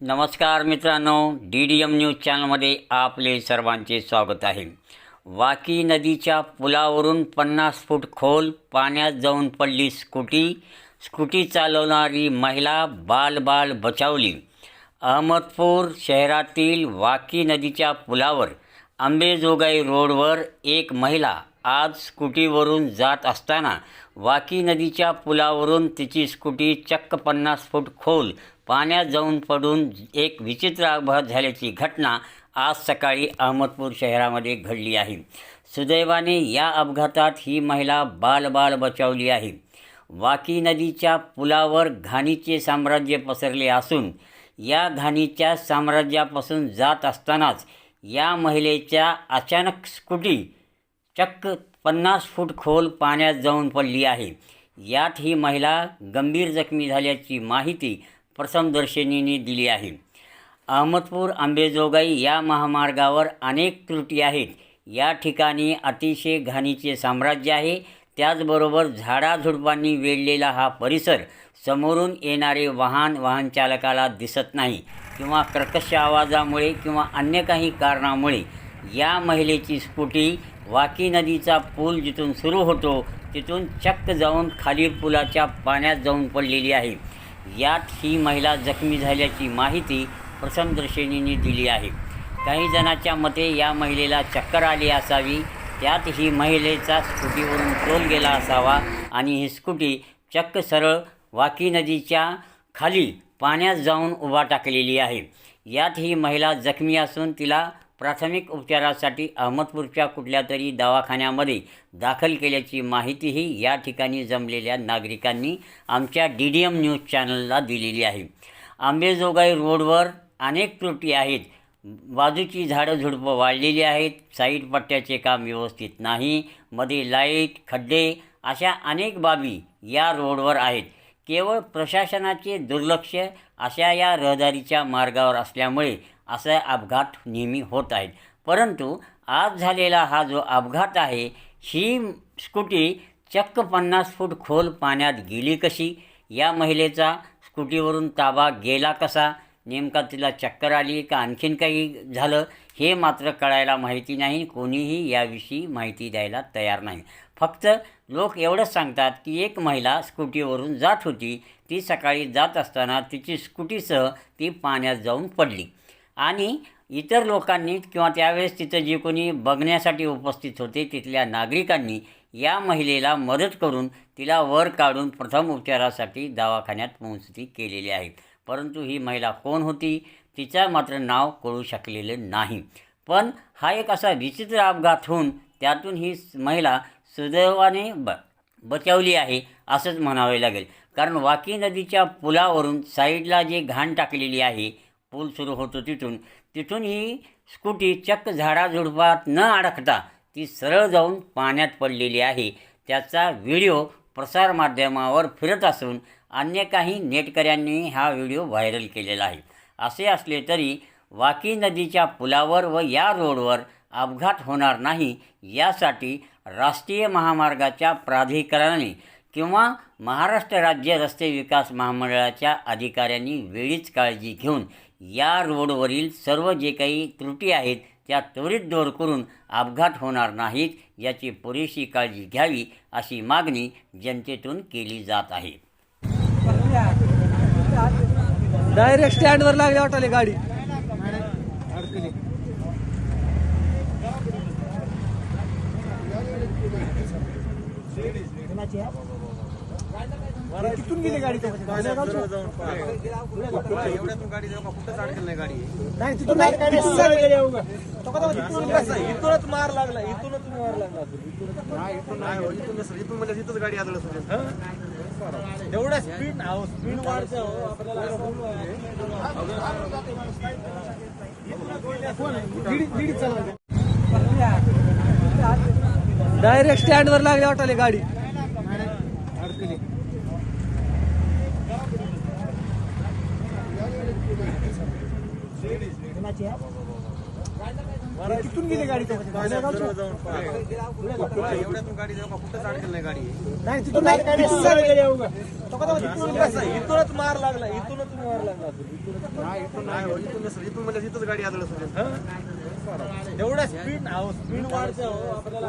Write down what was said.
नमस्कार मित्रांनो D D M news चॅनलमध्ये आपले सर्वांचे स्वागत आहे. वाकी नदीच्या पुलावरून पन्नास फूट खोल पाण्यात जाऊन पडली स्कूटी. स्कूटी चालवणारी महिला बालबाल बचावली. अहमदपूर शहरातील वाकी नदीच्या पुलावर आंबेजोगाई रोडवर एक महिला आज स्कूटीवरून जात असताना वाकी नदीच्या पुलावरून तिची स्कूटी चक्क पन्नास फूट खोल पाण्यात जाऊन पडून एक विचित्र अपघात झाल्याची घटना आज सकाळी अहमदपूर शहरामध्ये घडली आहे. सुदैवाने या अपघातात ही महिला बालबाल बचावली आहे. वाकी नदीच्या पुलावर घाणीचे साम्राज्य पसरले असून या घाणीच्या साम्राज्यापासून जात असतानाच या महिलेच्या अचानक स्कूटी चक्क पन्नास फूट खोल पाण्यात जाऊन पडली आहे. यात ही महिला गंभीर जखमी झाल्याची माहिती प्रथमदर्शनीने दिली आहे. अहमदपूर आंबेजोगाई या महामार्गावर अनेक त्रुटी आहेत. या ठिकाणी अतिशय घाणीचे साम्राज्य आहे. त्याचबरोबर झाडाझुडपांनी वेढलेला हा परिसर समोरून येणारे वाहन वाहन चालकाला दिसत नाही किंवा कर्कश आवाजामुळे किंवा अन्य काही कारणामुळे. या महिलेची स्कूटी वाकी नदीचा पूल जिथून सुरू होतो तिथून चक्क जाऊन खालील पुलाच्या पाण्यात जाऊन पडलेली आहे. यात ही महिला जखमी झाल्याची माहिती प्रथमदर्शनीने दिली आहे. काही जणांच्या मते या महिलेला चक्कर आली असावी त्यात ही महिलेचा स्कूटीवरून तोल गेला असावा आणि ही स्कूटी चक्क सरळ वाकी नदीच्या खाली पाण्यात जाऊन उभा टाकलेली आहे. यात ही महिला जखमी असून तिला प्राथमिक उपचारासाठी अहमदपूरच्या कुठल्या तरी दवाखान्यामध्ये दाखल केल्याची माहितीही या ठिकाणी जमलेल्या नागरिकांनी आमच्या डी डी एम न्यूज चॅनलला दिलेली आहे. आंबेजोगाई रोडवर अनेक त्रुटी आहेत. बाजूची झाडं झुडपं वाढलेली आहेत. साईड पट्ट्याचे काम व्यवस्थित नाही. मध्ये लाइट खड्डे अशा अनेक बाबी या रोडवर आहेत. केवळ प्रशासनाचे दुर्लक्ष अशा या रहदारीच्या मार्गावर असल्यामुळे असे अपघात नेहमी होत आहेत. परंतु आज झालेला हा जो अपघात आहे ही स्कूटी चक्क पन्नास फूट खोल पाण्यात गेली कशी? या महिलेचा स्कूटीवरून ताबा गेला कसा? नेमका तिला चक्कर आली का? आणखीन काही झालं? हे मात्र कळायला माहिती नाही. कोणीही याविषयी माहिती द्यायला तयार नाही. फक्त लोक एवढंच सांगतात की एक महिला स्कूटीवरून जात होती. ती सकाळी जात असताना तिची स्कूटीसह ती पाण्यात जाऊन पडली. आणि इतर लोकांनी किंवा त्यावेळेस तिथं जे कोणी बघण्यासाठी उपस्थित होते तिथल्या नागरिकांनी या महिलेला मदत करून तिला वर काढून प्रथम उपचारासाठी दवाखान्यात पोहोचती केलेली आहे. परंतु ही महिला कोण होती तिचं मात्र नाव कळू शकलेलं नाही. पण हा एक असा विचित्र अपघात होऊन त्यातून ही महिला सुदैवाने ब बचावली आहे असंच म्हणावे लागेल. कारण वाकी नदीच्या पुलावरून साईडला जे घाण टाकलेली आहे पूल सुरू होतो तिथून. तिथून ही स्कूटी चक्क झाडाझुडपात न अडकता ती सरळ जाऊन पाण्यात पडलेली आहे. त्याचा व्हिडिओ प्रसारमाध्यमावर फिरत असून अन्य काही नेटकऱ्यांनी हा व्हिडिओ व्हायरल केलेला आहे. असे असले तरी वाकी नदीच्या पुलावर व या रोडवर अपघात होणार नाही यासाठी राष्ट्रीय महामार्गाच्या प्राधिकरणाने किंवा महाराष्ट्र राज्य रस्ते विकास महामंडळाच्या अधिकाऱ्यांनी वेळीच काळजी घेऊन या रोडवरील सर्व जे काही त्रुटी आहेत त्या त्वरित दूर करून अपघात होणार नाहीत याची पुरेशी काळजी घ्यावी अशी मागणी जनतेतून केली जात आहे. डायरेक्ट स्टँडवर लागली वाटाले गाडी. तिथून गेली गाडी एवढ्यातून गाडी जेव्हा कुठंच अडकेल नाही गाडी? नाही तिथून नाही गेली कसं इथूनच मार लागला इथूनच मार लागला. इथून नाही. हो, इथून नसेल इथून म्हणजे इथंच गाडी आदळ असेल एवढा स्पीड स्पीड वाढतं आपल्याला डायरेक्ट स्टँडवर लागली वाटाले गाडी. तिथून गेली गाडी. एवढ्यातून गाडी जेव्हा कुठंच अडकेल नाही गाडी? नाही तिथून इथून आहे? इथूनच. मार लागला इथूनच मार लागला. इथूनच नाही. हो, इथून इथून म्हणजे इथंच गाडी आदळ असेल एवढा स्पीड स्पीड वाढते आपल्याला